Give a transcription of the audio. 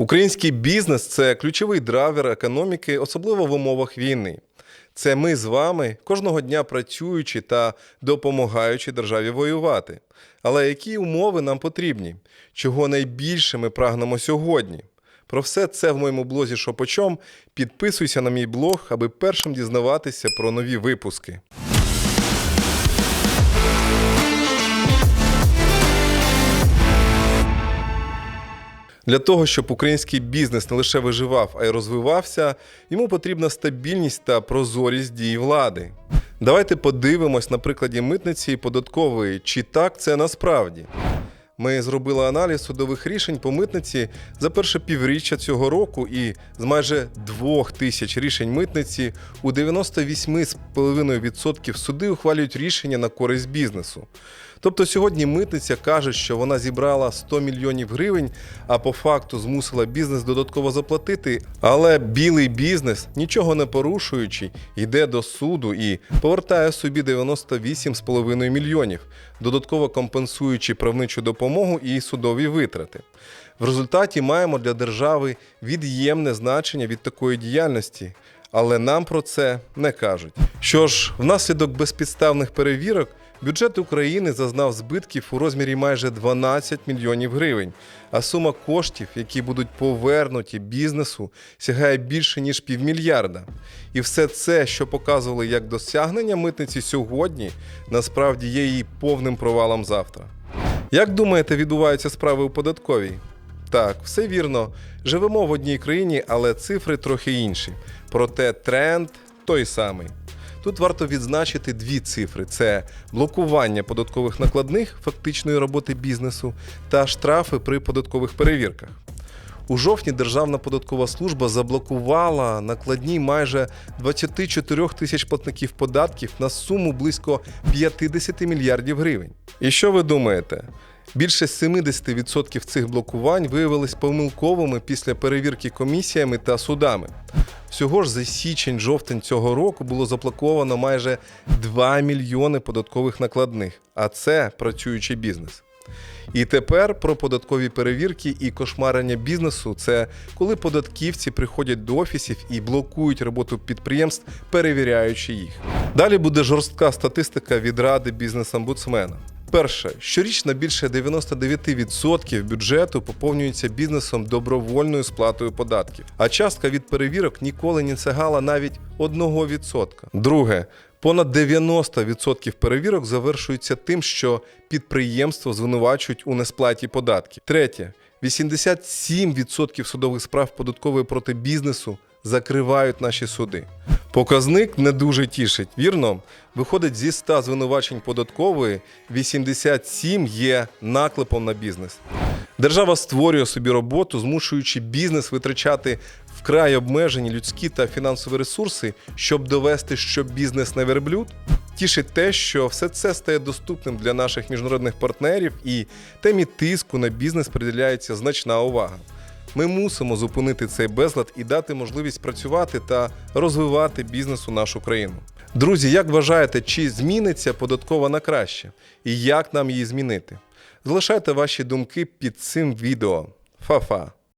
Український бізнес це ключовий драйвер економіки, особливо в умовах війни. Це ми з вами кожного дня працюючи та допомагаючи державі воювати. Але які умови нам потрібні? Чого найбільше ми прагнемо сьогодні? Про все це в моєму блозі Шопочом. Підписуйся на мій блог, аби першим дізнаватися про нові випуски. Для того, щоб український бізнес не лише виживав, а й розвивався, йому потрібна стабільність та прозорість дій влади. Давайте подивимось на прикладі митниці і податкової, чи так це насправді. Ми зробили аналіз судових рішень по митниці за перше півріччя цього року, і з майже двох тисяч рішень митниці у 98,5% суди ухвалюють рішення на користь бізнесу. Тобто сьогодні митниця каже, що вона зібрала 100 мільйонів гривень, а по факту змусила бізнес додатково заплатити. Але білий бізнес, нічого не порушуючи, йде до суду і повертає собі 98,5 мільйонів, додатково компенсуючи правничу допомогу і судові витрати. В результаті маємо для держави від'ємне значення від такої діяльності. Але нам про це не кажуть. Що ж, внаслідок безпідставних перевірок бюджет України зазнав збитків у розмірі майже 12 мільйонів гривень, а сума коштів, які будуть повернуті бізнесу, сягає більше ніж півмільярда. І все це, що показували як досягнення митниці сьогодні, насправді є її повним провалом завтра. Як думаєте, відбуваються справи у податковій? Так, все вірно. Живемо в одній країні, але цифри трохи інші. Проте тренд той самий. Тут варто відзначити дві цифри: це блокування податкових накладних фактичної роботи бізнесу та штрафи при податкових перевірках. У жовтні Державна податкова служба заблокувала накладні майже 24 тисяч платників податків на суму близько 50 мільярдів гривень. І що ви думаєте? Більше 70% цих блокувань виявились помилковими після перевірки комісіями та судами. Всього ж за січень-жовтень цього року було заблоковано майже 2 мільйони податкових накладних, а це працюючий бізнес. І тепер про податкові перевірки і кошмарення бізнесу це коли податківці приходять до офісів і блокують роботу підприємств, перевіряючи їх. Далі буде жорстка статистика від ради бізнес-омбудсмена. Перше, щорічно більше 99% бюджету поповнюється бізнесом добровольною сплатою податків, а частка від перевірок ніколи не сягала навіть 1%. Друге, понад 90% перевірок завершуються тим, що підприємство звинувачують у несплаті податків. Третє, 87% судових справ податкової проти бізнесу закривають наші суди. Показник не дуже тішить, вірно? Виходить, зі 100 звинувачень податкової 87 є наклепом на бізнес. Держава створює собі роботу, змушуючи бізнес витрачати вкрай обмежені людські та фінансові ресурси, щоб довести, що бізнес не верблюд. Тішить те, що все це стає доступним для наших міжнародних партнерів, і темі тиску на бізнес приділяється значна увага. Ми мусимо зупинити цей безлад і дати можливість працювати та розвивати бізнес у нашу країну. Друзі, як вважаєте, чи зміниться податкова на краще? І як нам її змінити? Залишайте ваші думки під цим відео. Фа-фа!